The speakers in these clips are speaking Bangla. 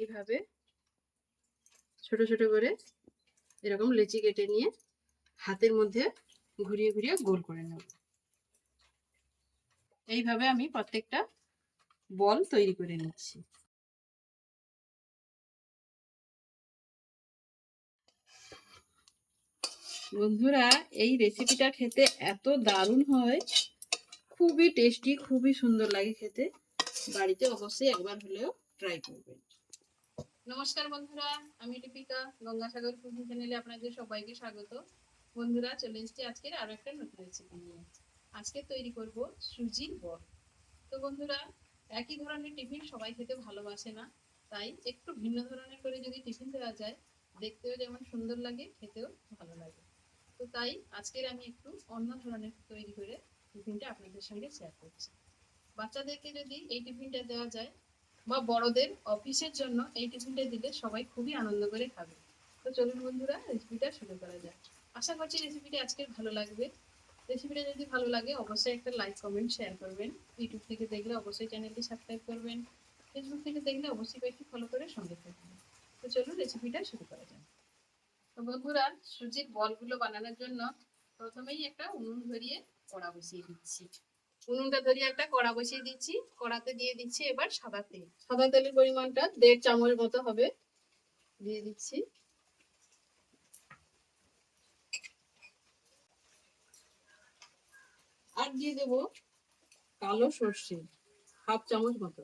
এইভাবে ছোট ছোট করে এরকম লেচি কেটে নিয়ে হাতের মধ্যে ঘুরিয়ে ঘুরিয়ে গোল করে নেব। এইভাবে আমি প্রত্যেকটা বল তৈরি করে নিচ্ছি। বন্ধুরা, এই রেসিপিটা খেতে এত দারুণ হয়। খুবই টেস্টি খুবই সুন্দর লাগে খেতে। বাড়িতে অবশ্যই একবার হলেও ট্রাই করবেন। নমস্কার বন্ধুরা, আমি দীপিকা, গঙ্গাসাগর কুকিং চ্যানেলে আপনাদের সবাইকে স্বাগত। বন্ধুরা, চলে এসেছি আজকের আরও একটা নতুন রেসিপি নিয়ে। আজকে তৈরি করব সুজির বল তো বন্ধুরা, একই ধরনের টিফিন সবাই খেতে ভালোবাসে না, তাই একটু ভিন্ন ধরনের করে যদি টিফিন দেওয়া যায়, দেখতেও যেমন সুন্দর লাগে, খেতেও ভালো লাগে। তো তাই আজকের আমি একটু অন্য ধরনের তৈরি করে টিফিনটা আপনাদের সঙ্গে শেয়ার করছি। বাচ্চাদেরকে যদি এই টিফিনটা দেওয়া যায় বা বড়দের অফিসের জন্য এই টিফিনটা দিলে সবাই খুবই আনন্দ করে খাবে। তো চলুন বন্ধুরা রেসিপিটা শুরু করা যাক। আশা করছি রেসিপিটা আজকের ভালো লাগবে। রেসিপিটা যদি ভালো লাগে, অবশ্যই একটা লাইক কমেন্ট শেয়ার করবেন। ইউটিউব থেকে দেখলে অবশ্যই চ্যানেলটি সাবস্ক্রাইব করবেন। ফেসবুক থেকে দেখলে অবশ্যই পেজটি ফলো করে সঙ্গে থাকবেন। তো চলুন রেসিপিটা শুরু করা যাক। তো বন্ধুরা, সুজির বলগুলো বানানোর জন্য প্রথমেই একটা উনুন ধরিয়ে কড়া বসিয়ে দিচ্ছি। উনুনটা ধরিয়ে একটা কড়া বসিয়ে দিচ্ছি। কড়াতে দিয়ে দিচ্ছি এবার সাদা তেল। সাদা তেলের পরিমাণটা দেড় চামচ মতো হবে। দিয়ে দিচ্ছি। আর দিয়ে দেব কালো সর্ষে, হাফ চামচ মতো।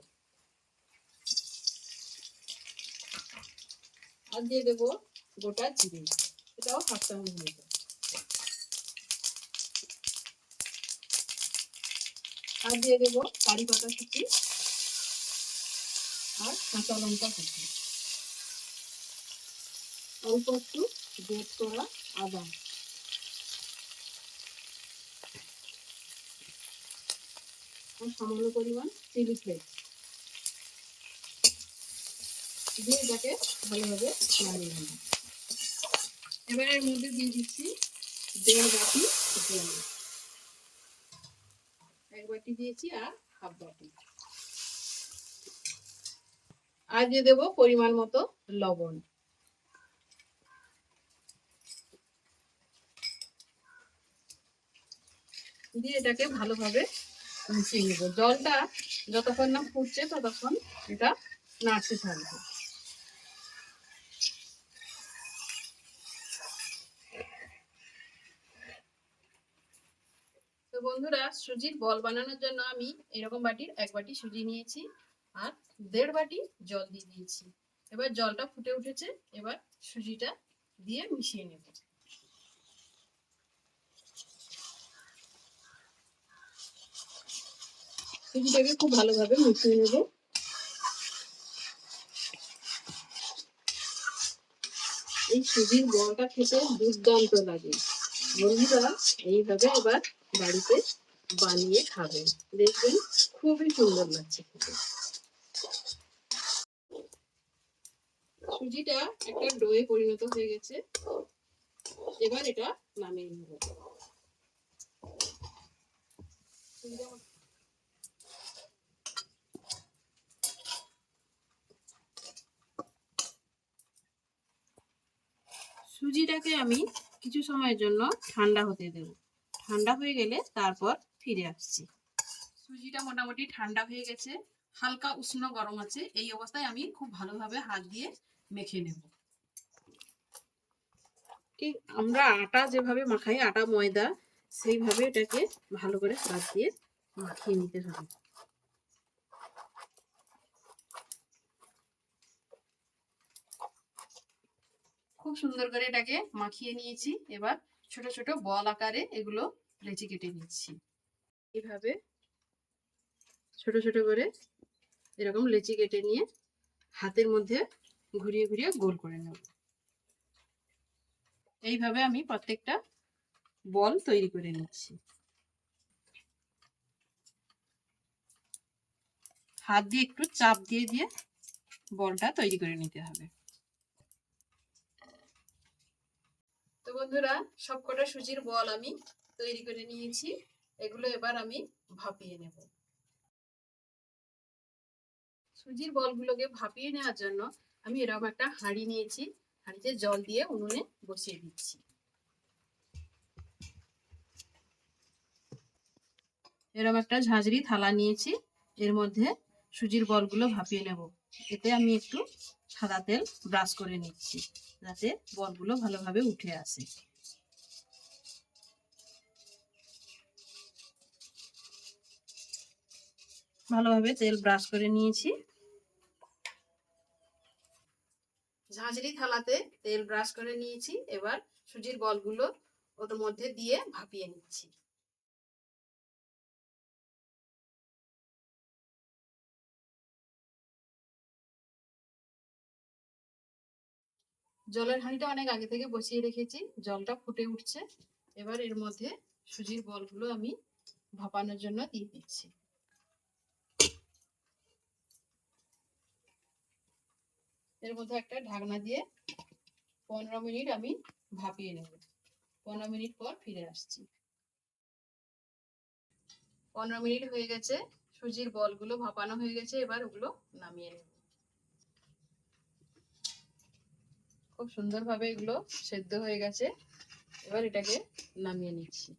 আর দিয়ে দেব গোটা জিরে। এটাও হাফ চামচ মতো। আর দিয়ে দেবো কারি পাতা কুচি আর কাঁচা লঙ্কা কুচি অল্প একটু গ্রেট করা আদা। আর সামান্য পরিমাণ চিলি ফ্লেক্স দিয়ে এটাকে ভালোভাবে নাড়িয়ে নেব। এবার এর মধ্যে দিয়ে দিচ্ছি দেড় বাটি জল। বাটি দিয়েছি আর হাফ বাটি। আর দিয়ে দেবো পরিমাণ মতো লবণ। দিয়ে এটাকে ভালোভাবে মিশিয়ে নেব। জলটা যতক্ষণ না ফুটছে ততক্ষণ এটা নাড়তে থাকবে। তো বন্ধুরা সুজির বল বানানোর জন্য আমি এরকম বাটির এক বাটি সুজি নিয়েছি আর দেড় বাটি জল দিয়ে দিয়েছি। এবার জলটা ফুটে উঠেছে, এবার সুজিটা দিয়ে মিশিয়ে নেব। সুজিটাকে খুব ভালোভাবে মিশিয়ে নেব। এই সুজির বলটা খেতে দুর্দান্ত লাগে। বন্ধুরা, এইভাবে এবার বাড়িতে বানিয়ে খাবেন দেখবেন খুবই সুন্দর লাগছে খেতে। সুজিটা একটা ডোয়ে পরিণত হয়ে গেছে। এবার এটা নামিয়ে নেব। সুজিটাকে আমি কিছু সময়ের জন্য ঠান্ডা হতে দেব। ঠান্ডা হয়ে গেলে তারপর ফিরে আসছি। সুজিটা মোটামুটি ঠান্ডা হয়ে গেছে হালকা উষ্ণ গরম আছে এই অবস্থায় আমি খুব ভালোভাবে হাত দিয়ে মেখে নেব। ঠিক আমরা আটা যেভাবে মাখাই আটা ময়দা সেইভাবে এটাকে ভালো করে হাত দিয়ে মাখিয়ে নিতে হবে। খুব সুন্দর করে এটাকে মাখিয়ে নিয়েছি এবার ছোট ছোট বল আকারে এগুলো লেচি কেটে নিচ্ছি। এভাবে ছোট ছোট করে এরকম লেচি কেটে নিয়ে হাতের মধ্যে ঘুরিয়ে ঘুরিয়ে গোল করে নেব। এইভাবে আমি প্রত্যেকটা বল তৈরি করে নিচ্ছি। হাত দিয়ে একটু চাপ দিয়ে দিয়ে বলটা তৈরি করে নিতে হবে। তো বন্ধুরা, সবকটা সুজির বল আমি তৈরি করে নিয়েছি। এগুলো এবার আমি ভাপিয়ে নেব। সুজির বলগুলোকে ভাপিয়ে নেওয়ার জন্য আমি এরকম একটা হাঁড়ি নিয়েছি। হাঁড়িতে জল দিয়ে উনুনে বসিয়ে দিচ্ছি। এরকম একটা ঝাঁঝরি থালা নিয়েছি। এর মধ্যে সুজির বলগুলো ভাপিয়ে নেব। এতে আমি একটু সাদা তেল ব্রাশ করে নিচ্ছি, যাতে বলগুলো ভালোভাবে উঠে আসে। ভালোভাবে তেল ব্রাশ করে নিয়েছি। ঝাঁঝরি থালাতে তেল ব্রাশ করে নিয়েছি, এবার সুজির বলগুলো ওর মধ্যে দিয়ে ভাপিয়ে নিচ্ছি। জলের হাঁড়িটা অনেক আগে থেকে বসিয়ে রেখেছি, জলটা ফুটে উঠছে। এবার এর মধ্যে সুজির বলগুলো আমি ভাপানোর জন্য দিয়ে দিচ্ছি। এর মধ্যে একটা ঢাকনা দিয়ে পনেরো মিনিট আমি ভাপিয়ে নেব। পনেরো মিনিট পর ফিরে আসছি। পনেরো মিনিট হয়ে গেছে, সুজির বলগুলো ভাপানো হয়ে গেছে, এবার ওগুলো নামিয়ে নেব। খুব সুন্দরভাবে এগুলো সেদ্ধ হয়ে গেছে। এবার এটাকে নামিয়ে নিচ্ছি।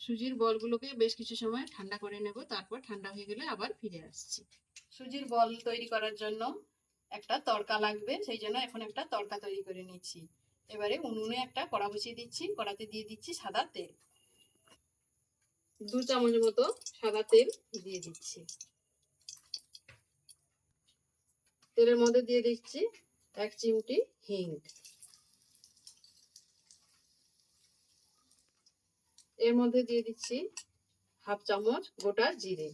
সুজির বলগুলোকে বেশ কিছু সময় ঠান্ডা করে নেব তারপর ঠান্ডা হয়ে গেলে আবার ফিরে আসছি। সুজির বল তৈরি করার জন্য একটা তড়কা লাগবে সেই জন্য এখন একটা তড়কা তৈরি করে নিচ্ছি। এবারে উনুনে একটা কড়া বসিয়ে দিচ্ছি কড়াতে দিয়ে দিচ্ছি সাদা তেল। দু চামচ মতো সাদা তেল দিয়ে দিচ্ছি। তেলের মধ্যে দিয়ে দিচ্ছি এক চিমটি হিং। এর মধ্যে দিয়ে দিচ্ছি হাফ চামচ গোটা জিরে।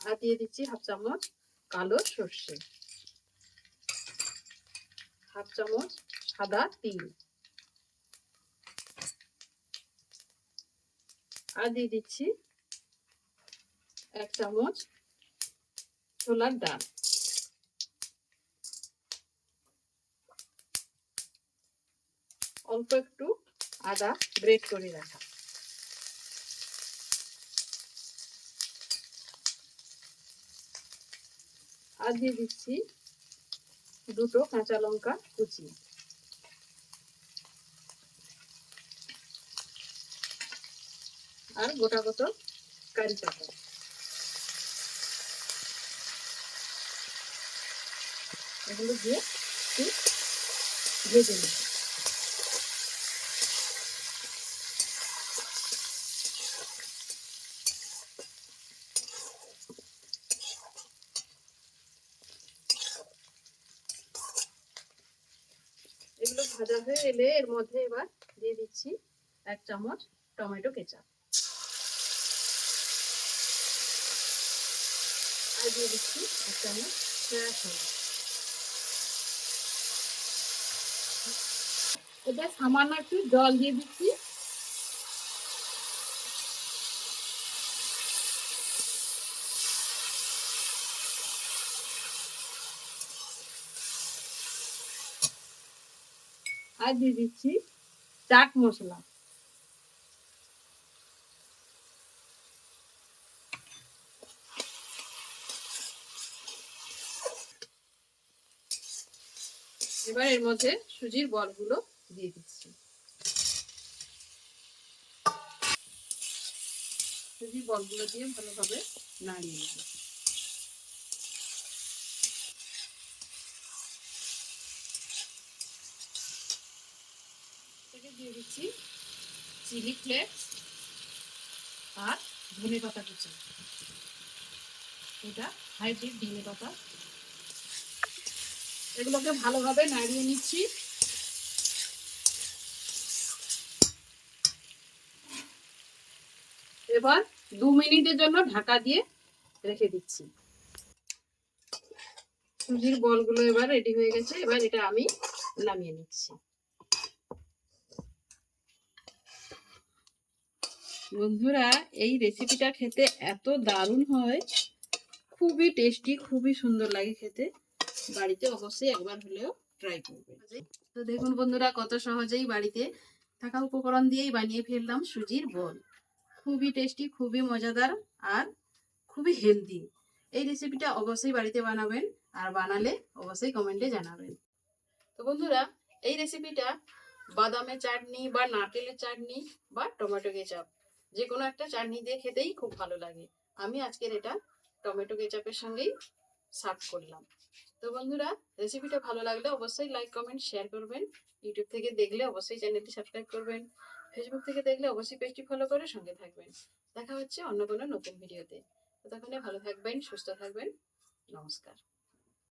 আর দিয়ে দিচ্ছি হাফ চামচ কালো সর্ষে। হাফ চামচ সাদা তিল। আর দিয়ে দিচ্ছি এক চামচ ছোলার ডাল। অল্প একটু আদা গ্রেট করে রাখা। আর দিয়ে দিচ্ছি দুটো কাঁচা লঙ্কা কুচি। আর গোটা গোটা কারি পাতা। এগুলো দিয়ে একটু ভেজে নেব। ভাজা হয়ে এলে এর মধ্যে এবার দিয়ে দিচ্ছি এক চামচ টমেটো কেচাপ। আর দিয়ে দিচ্ছি এক চামচ সয়া সস। এটা সামান্য একটু জল দিয়ে দিচ্ছি। আর দিয়ে দিচ্ছি চাট মশলা। এবার এর মধ্যে সুজির বলগুলো দিয়ে দিচ্ছি সুজির বলগুলো দিয়ে ভালোভাবে নাড়িয়ে নেব দিয়ে দিচ্ছি চিলি ফ্লেক্স আর ধনে পাতা কুচি এটা হাইব্রিড ধনে পাতা এগুলোকে ভালোভাবে নাড়িয়ে নিচ্ছি এবার দু মিনিটের জন্য ঢাকা দিয়ে রেখে দিচ্ছি। সুজির বলগুলো এবার রেডি হয়ে গেছে। এবার এটা আমি নামিয়ে নিচ্ছি। বন্ধুরা, এই রেসিপিটা খেতে এত দারুণ হয়। খুবই টেস্টি খুবই সুন্দর লাগে খেতে। বাড়িতে অবশ্যই একবার হলেও ট্রাই করবে। তো দেখুন বন্ধুরা, কত সহজেই বাড়িতে থাকা উপকরণ দিয়েই বানিয়ে ফেললাম সুজির বল। খুবই টেস্টি খুবই মজাদার আর খুবই হেলদি এই রেসিপিটা অবশ্যই বাড়িতে বানাবেন আর বানালে অবশ্যই কমেন্টে জানাবেন। তো বন্ধুরা, এই রেসিপিটা বাদামের চাটনি বা নারকেলের চাটনি বা টমেটো কেচাপ যে কোনো একটা চাটনি দিয়ে খেতেই খুব ভালো লাগে। আমি আজকের এটা টমেটো কেচাপের সঙ্গেই সার্ভ করলাম। তো বন্ধুরা রেসিপিটা ভালো লাগলে অবশ্যই লাইক কমেন্ট শেয়ার করবেন। ইউটিউব থেকে দেখলে অবশ্যই চ্যানেলটি সাবস্ক্রাইব করবেন। ফেসবুক থেকে দেখলে অবশ্যই পেজটি ফলো করে সঙ্গে থাকবেন। দেখা হচ্ছে অন্য কোনো নতুন ভিডিওতে ততক্ষণে ভালো থাকবেন, সুস্থ থাকবেন। নমস্কার।